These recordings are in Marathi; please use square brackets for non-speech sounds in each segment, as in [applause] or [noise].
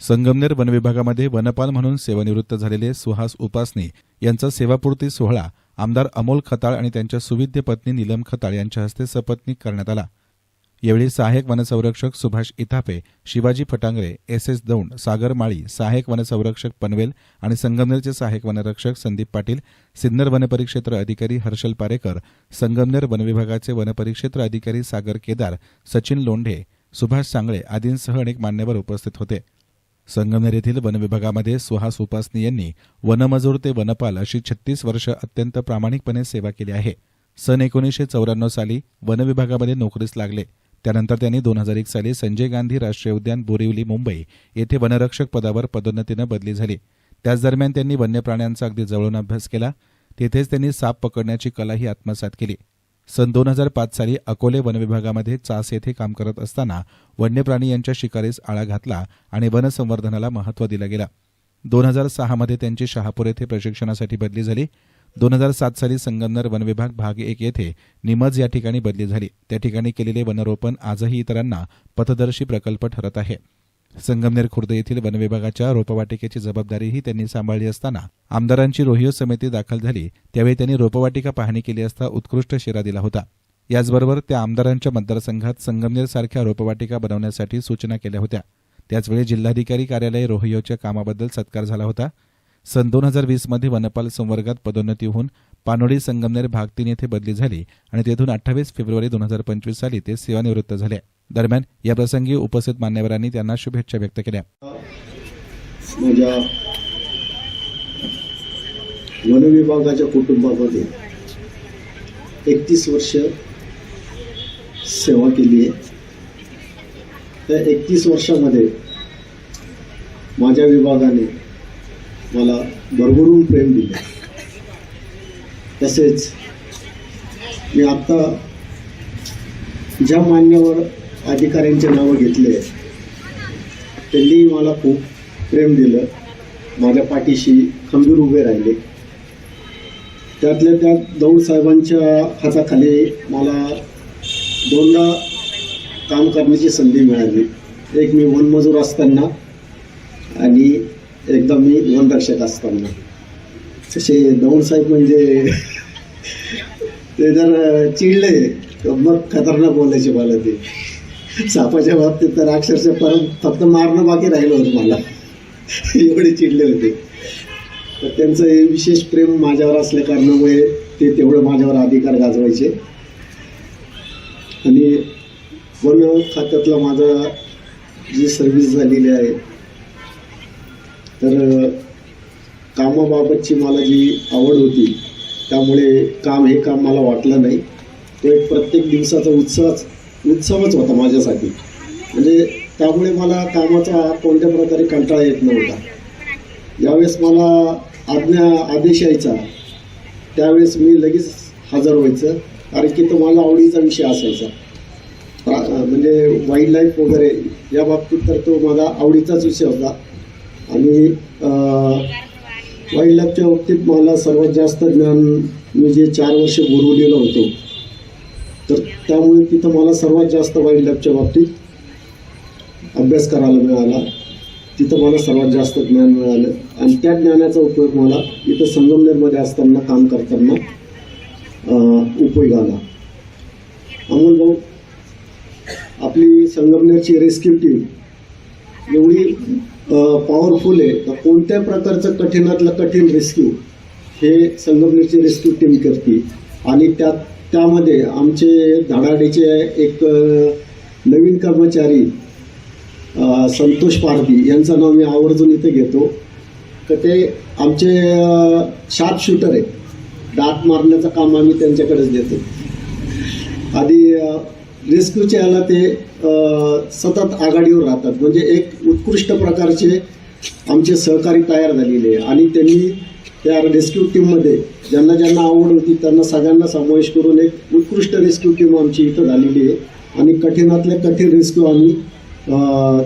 संगमनेर वनविभागामध्ये वनपाल म्हणून सेवानिवृत्त झालेले सुहास उपासनी यांचा सेवापूर्ती सोहळा आमदार अमोल खताळ आणि त्यांच्या सुविद्य पत्नी नीलम खताळ यांच्या हस्ते सपत्नीक करण्यात आला. यावेळी सहाय्यक वनसंरक्षक सुभाष इथापे शिवाजी फटांगरे एस एस दौंड सागर माळी सहाय्यक वनसंरक्षक पनवेल आणि संगमनेरचे सहाय्यक वनरक्षक संदीप पाटील सिन्नर वनपरिक्षेत्र अधिकारी हर्षल पारेकर संगमनेर वनविभागाचे वनपरिक्षेत्र अधिकारी सागर केदार सचिन लोंढे सुभाष सांगळे आदींसह अनेक मान्यवर उपस्थित होते. संगमनेर येथील वनविभागामध्ये सुहास उपासनी यांनी वनमजूर ते वनपाल अशी छत्तीस वर्ष अत्यंत प्रामाणिकपणे सेवा केली आहे. सन एकोणीसशे चौऱ्याण्णव साली वनविभागामध्ये नोकरीस लागले. त्यानंतर त्यांनी दोन हजार एक साली संजय गांधी राष्ट्रीय उद्यान बोरिवली मुंबई येथे वनरक्षक पदावर पदोन्नतीनं बदली झाली. त्याच दरम्यान त्यांनी वन्य प्राण्यांचा अगदी जवळून अभ्यास केला. तेथेच त्यांनी साप पकडण्याची कलाही आत्मसात केली. सन दोन हजार पाच साली अकोले वनविभागामध्ये चास येथे काम करत असताना वन्यप्राणी यांच्या शिकारीस आळा घातला आणि वनसंवर्धनाला महत्त्व दिलं गेलं. दोन हजार सहामध्ये त्यांची शहापूर येथे प्रशिक्षणासाठी बदली झाली. दोन हजार सात साली संगमनेर वनविभाग भाग एक येथे निमज या ठिकाणी बदली झाली. त्या ठिकाणी केलेले वनरोपण आजही इतरांना पथदर्शी प्रकल्प ठरत आहे. संगमनेर खुर्द येथील वनविभागाच्या रोपवाटिकेची जबाबदारीही त्यांनी सांभाळली असताना आमदारांची रोहियो समिती दाखल झाली त्यावेळी त्यांनी रोपवाटिका पाहणी केली असता उत्कृष्ट शेरा दिला होता. याचबरोबर त्या आमदारांच्या मतदारसंघात संगमनेर सारख्या रोपवाटिका बनवण्यासाठी सूचना केल्या होत्या. त्याचवेळी जिल्हाधिकारी कार्यालय रोहियोच्या कामाबद्दल सत्कार झाला होता. सन दोन हजार वीसमध्ये वनपाल संवर्गात पदोन्नती होऊन पानोळी संगमनेर भाग तीन येथे बदली झाली आणि तेथून अठ्ठावीस फेब्रुवारी दोन हजार पंचवीस साली ते सेवानिवृत्त झाले. दरम्यान या प्रसंगी उपस्थित मान्यवरांनी त्यांना शुभेच्छा व्यक्त केल्या. माझ्या वनविभागाच्या कुटुंबामध्ये एकतीस वर्ष सेवा केली आहे. त्या एकतीस वर्षामध्ये माझ्या विभागाने मला भरभरून प्रेम दिले. तसेच मी आत्ता ज्या मान्यवर अधिकाऱ्यांचे नावं घेतले. त्यांनी मला खूप प्रेम दिलं. माझ्या पाठीशी खंबीर उभे राहिले. त्यातल्या त्यात दौड साहेबांच्या हाताखाली मला दोनदा काम करण्याची संधी मिळाली. एक मी वनमजूर असताना आणि एकदा मी वनरक्षक असताना. तसे दौड साहेब म्हणजे [laughs] ते जर चिडले तर मग खतरनाक बोलायचे मला ते. सापाच्या बाबतीत तर अक्षरशः परत फक्त मारणं बाकी राहिलं होतं मला. एवढे चिडले होते. तर त्यांचं हे विशेष प्रेम माझ्यावर असल्या कारणामुळे ते तेवढं माझ्यावर अधिकार गाजवायचे. आणि वन खात्यातला माझा जी सर्व्हिस झालेली आहे तर कामाबाबतची मला जी आवड होती त्यामुळे काम हे काम मला वाटलं नाही. तो एक प्रत्येक दिवसाचा उत्सवच उत्सवच होता माझ्यासाठी. म्हणजे त्यामुळे मला कामाचा कोणत्या प्रकारे कंटाळा येत नव्हता. ज्यावेळेस मला आज्ञा आदेश यायचा त्यावेळेस मी लगेच हजर व्हायचं कारण की तो मला आवडीचा विषय असायचा. प्रा- म्हणजे वाईल्ड लाईफ वगैरे या बाबतीत तर तो माझा आवडीचाच विषय होता. आणि वाईल्ड लाईफच्या बाबतीत मला सर्वात जास्त ज्ञान मी जे चार वर्ष बोरवलेलं होतो त्यामुळे तिथं मला सर्वात जास्त वाईल्ड लाईफच्या बाबतीत अभ्यास करायला मिळाला. तिथं मला सर्वात जास्त ज्ञान मिळालं. आणि त्या ज्ञानाचा उपयोग मला इथं संगमनेरमध्ये असताना काम करताना उपयोग आला. अमोल भाऊ आपली संगमनेरची रेस्क्यू टीम एवढी पॉवरफुल आहे. तर कोणत्या प्रकारचं कठीणातलं कठीण रेस्क्यू हे संगमनेरची रेस्क्यू टीम करते? आणि त्यात त्यामध्ये आमचे धडाडीचे एक नवीन कर्मचारी संतोष पारधी यांचं नाव मी आवर्जून इथे घेतो. तर ते आमचे शार्प शूटर आहे दात मारण्याचं काम आम्ही त्यांच्याकडेच देतो. आधी रेस्क्यूच्या याला ते सतत आघाडीवर राहतात. म्हणजे एक उत्कृष्ट प्रकारचे आमचे सहकारी तयार झालेले आहे. आणि त्यांनी त्या रेस्क्यू टीममध्ये ज्यांना ज्यांना आवड होती त्यांना सगळ्यांना समावेश करून एक उत्कृष्ट रेस्क्यू टीम आमची इथं झालेली आहे. आणि कठीणातल्या कठीण रेस्क्यू आम्ही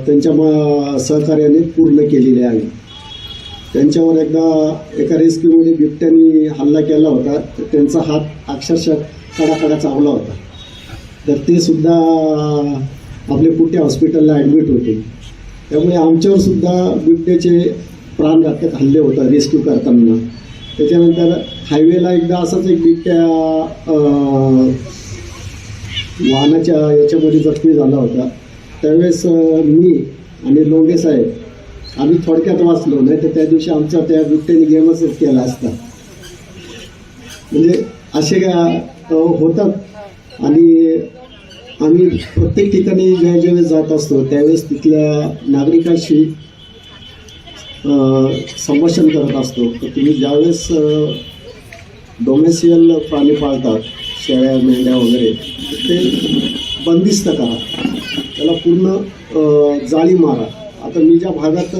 त्यांच्या म- सहकार्याने पूर्ण केलेले आहे. त्यांच्यावर एकदा एका रेस्क्यूमध्ये बिबट्यांनी हल्ला केला होता तर त्यांचा हात अक्षरशः कडाकडा चावला होता. तर ते सुद्धा आपले कुठे हॉस्पिटलला ॲडमिट होते. त्यामुळे आमच्यावर सुद्धा बिबट्याचे प्राणघातक हल्ले होतात रेस्क्यू करताना. त्याच्यानंतर हायवेला एकदा असाच एक बिबट्या वाहनाच्या याच्यामध्ये जखमी झाला होता. त्यावेळेस मी आणि लोंढे साहेब आम्ही थोडक्यात वाचलो नाही तर त्या दिवशी आमचा त्या बिबट्याने गेमच केला असता. म्हणजे असे का होतात. आणि आम्ही प्रत्येक ठिकाणी ज्या ज्यावेळेस जात असतो त्यावेळेस तिथल्या नागरिकांशी संभाषण करत असतो. तर तुम्ही ज्यावेळेस डोमेसियल प्राणी पाळतात शेळ्या मेंढ्या वगैरे ते बंदिस्त करा. त्याला पूर्ण जाळी मारा. आता मी ज्या भागात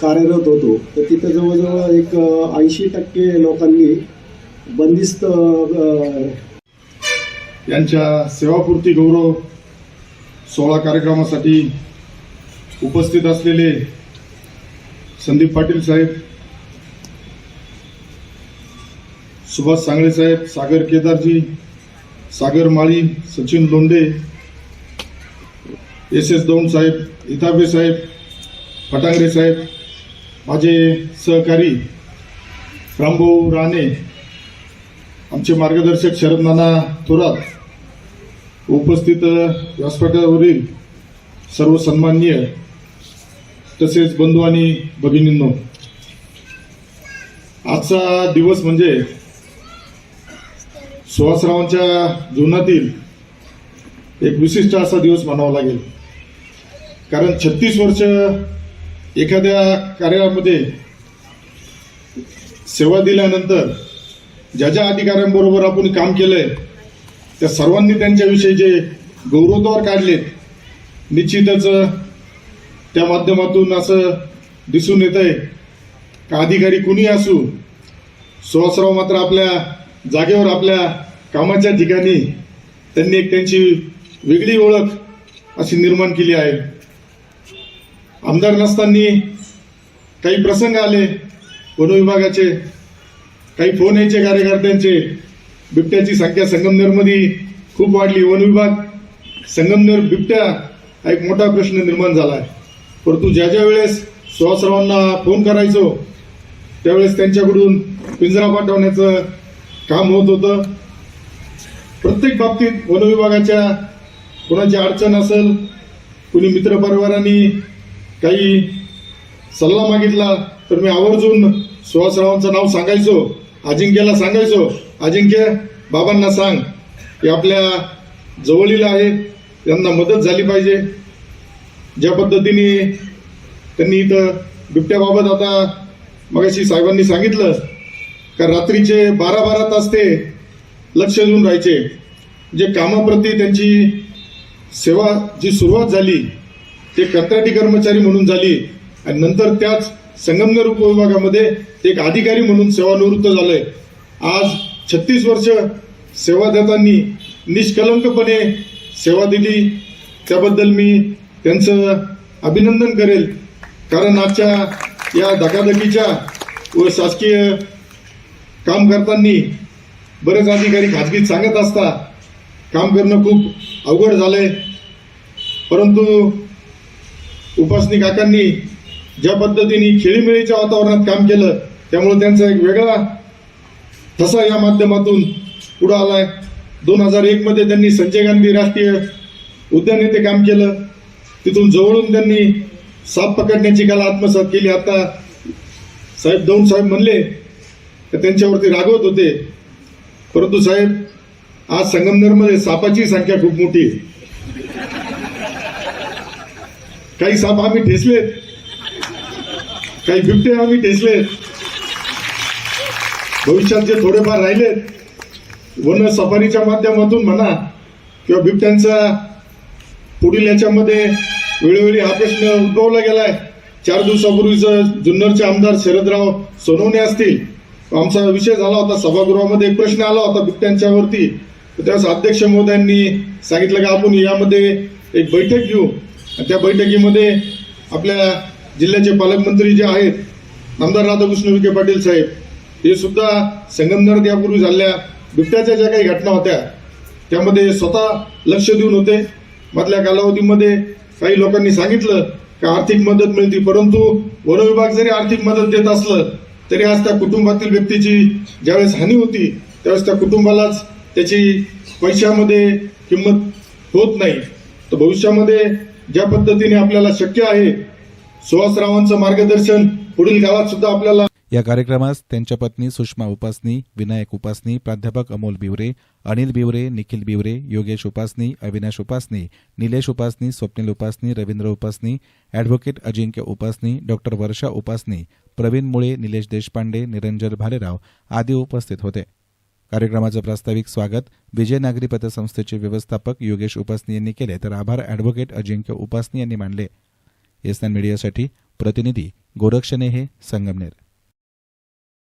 कार्यरत होतो तर तिथं जवळजवळ एक ऐंशी टक्के लोकांनी बंदिस्त यांच्या सेवापूर्ती गौरव सोहळा कार्यक्रमासाठी उपस्थित असलेले संदीप पाटील साहेब सुभाष सांगळे साहेब सागर केदारजी सागर माळी सचिन लोंडे एस एस दौंड साहेब इताबे साहेब फटांगरे साहेब माझे सहकारी रामभाऊ राणे आमचे मार्गदर्शक शरद नाना थोरात उपस्थित व्यासपीठावरील सर्व सन्माननीय तसेच बंधू आणि भगिनींनो आजचा दिवस म्हणजे सुहासरावांच्या जीवनातील एक विशिष्ट असा दिवस म्हणावा लागेल. कारण छत्तीस वर्ष एखाद्या कार्यामध्ये सेवा दिल्यानंतर ज्या ज्या अधिकाऱ्यांबरोबर आपण काम केलंय त्या सर्वांनी त्यांच्याविषयी जे गौरवद्वार काढलेत निश्चितच त्या माध्यमातून असं दिसून येत आहे का अधिकारी कुणी असू सुहासराव मात्र आपल्या जागेवर आपल्या कामाच्या ठिकाणी त्यांनी एक त्यांची वेगळी ओळख अशी निर्माण केली आहे. आमदार नसताना काही प्रसंग आले वन विभागाचे काही फोन यायचे कार्यकर्त्यांचे. बिबट्याची संख्या संगमनेरमध्ये खूप वाढली. वन विभाग संगमनेर बिबट्या हा एक मोठा प्रश्न निर्माण झाला आहे. परंतु ज्या ज्या वेळेस सुहासरावांना फोन करायचो त्यावेळेस त्यांच्याकडून पिंजरा पाठवण्याचं काम होत होतं. प्रत्येक बाबतीत वनविभागाच्या कोणाची अडचण असेल कुणी मित्रपरिवारांनी काही सल्ला मागितला तर मी आवर्जून सुहासरावांचं नाव सांगायचो अजिंक्यला सांगायचो. अजिंक्य बाबांना सांग की आपल्या जवळील आहेत त्यांना मदत झाली पाहिजे. ज्या पद्धतीने त्यांनी इथं बिबट्याबाबत आता मगाशी साहेबांनी सांगितलं का रात्रीचे बारा बारा तास ते लक्ष देऊन राहायचे. जे कामाप्रती त्यांची सेवा जी सुरुवात झाली ते कंत्राटी कर्मचारी म्हणून झाली आणि नंतर त्याच संगमनेर उपविभागामध्ये एक अधिकारी म्हणून सेवानिवृत्त झालंय. आज छत्तीस वर्ष सेवा देताना निष्कलंकपणे सेवा दिली. त्याबद्दल मी त्यांचं अभिनंदन करेल. कारण आजच्या या धकाधकीच्या व शासकीय काम करताना बरेच अधिकारी खाजगीत सांगत असता काम करणं खूप अवघड झालंय. परंतु उपासनी काकांनी ज्या पद्धतीने खेळीमेळीच्या वातावरणात काम केलं त्यामुळे त्यांचा एक वेगळा ठसा या माध्यमातून पुढे आलाय. दोन हजार एकमध्ये त्यांनी संजय गांधी राष्ट्रीय उद्यान येथे काम केलं. तिथून जवळून त्यांनी साप पकडण्याची काल आत्मसात केली. आता साहेब दौंड साहेब म्हणले तर त्यांच्यावरती रागवत होते. परंतु साहेब आज संगमनेरमध्ये सापाची संख्या खूप मोठी आहे. काही साप आम्ही ठेसलेत काही बिबटे आम्ही ठेसलेत भविष्यात जे थोडेफार राहिलेत वन सफारीच्या माध्यमातून म्हणा किंवा बिबट्यांचा पुढील याच्यामध्ये वेळोवेळी हा प्रश्न उद्भवला गेलाय. चार दिवसापूर्वीच जुन्नरचे आमदार शरदराव सोनवणे असतील. आमचा विषय झाला होता सभागृहामध्ये एक प्रश्न आला होता बिबट्यांच्यावरती. तर त्यावेळेस अध्यक्ष महोदयांनी सांगितलं की आपण यामध्ये एक बैठक घेऊ. आणि त्या बैठकीमध्ये आपल्या जिल्ह्याचे पालकमंत्री जे आहेत आमदार राधाकृष्ण विखे पाटील साहेब हे सुद्धा संगमनेरात यापूर्वी झालेल्या बिबट्याच्या ज्या काही घटना होत्या त्यामध्ये स्वतः लक्ष देऊन होते. मधल्या कालावधीमध्ये काही लोकांनी सांगितलं का आर्थिक मदत मिळते परंतु वन विभाग जरी आर्थिक मदत देत असलं तरी आज त्या कुटुंबातील व्यक्तीची ज्यावेळेस हानी होती त्यावेळेस त्या कुटुंबालाच त्याची पैशामध्ये किंमत होत नाही. तर भविष्यामध्ये ज्या पद्धतीने आपल्याला शक्य आहे सुहासरावांचं मार्गदर्शन पुढील काळात सुद्धा आपल्याला या कार्यक्रमास त्यांच्या पत्नी सुषमा उपासनी विनायक उपासनी प्राध्यापक अमोल बिवरे अनिल बिवरे निखिल बिवरे योगेश उपासनी अविनाश उपासनी निलेश उपासनी स्वप्नील उपासनी रवींद्र उपासनी अॅडव्होकेट अजिंक्य उपासनी डॉक्टर वर्षा उपासनी प्रवीण मुळे निलेश देशपांडे निरंजन भालेराव आदी उपस्थित होते. कार्यक्रमाचं प्रास्ताविक स्वागत विजय नागरी पतसंस्थेचे व्यवस्थापक योगेश उपासनी यांनी केले तर आभार अॅडव्होकेट अजिंक्य उपासनी यांनी मानले. एसनान मीडियासाठी प्रतिनिधी गोरक्षणे हे संगमनेर.